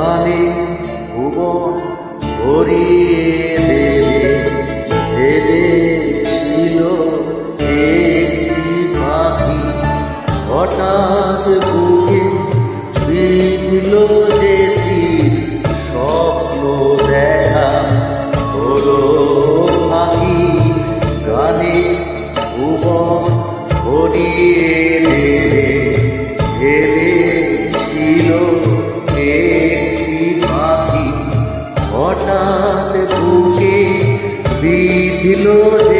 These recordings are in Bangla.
গানে ভুবন ভরিয়ে দেবে। ভেবেছিল একটি পাখি। হঠাৎ বুকে বিঁধল যে তীর। স্বপ্ন দেখা হলো ফাঁকি গানে ভুবন ভরিয়ে বিঁধল যে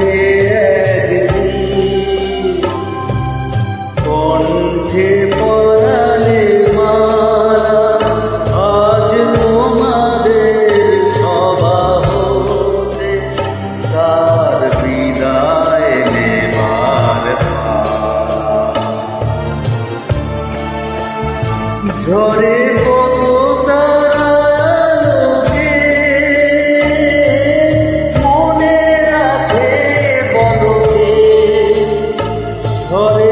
ঝরে কত তারা মনে রাখে বলকে। ঝরে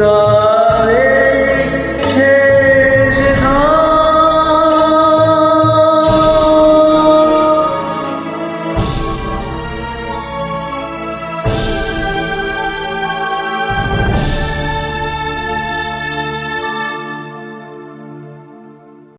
the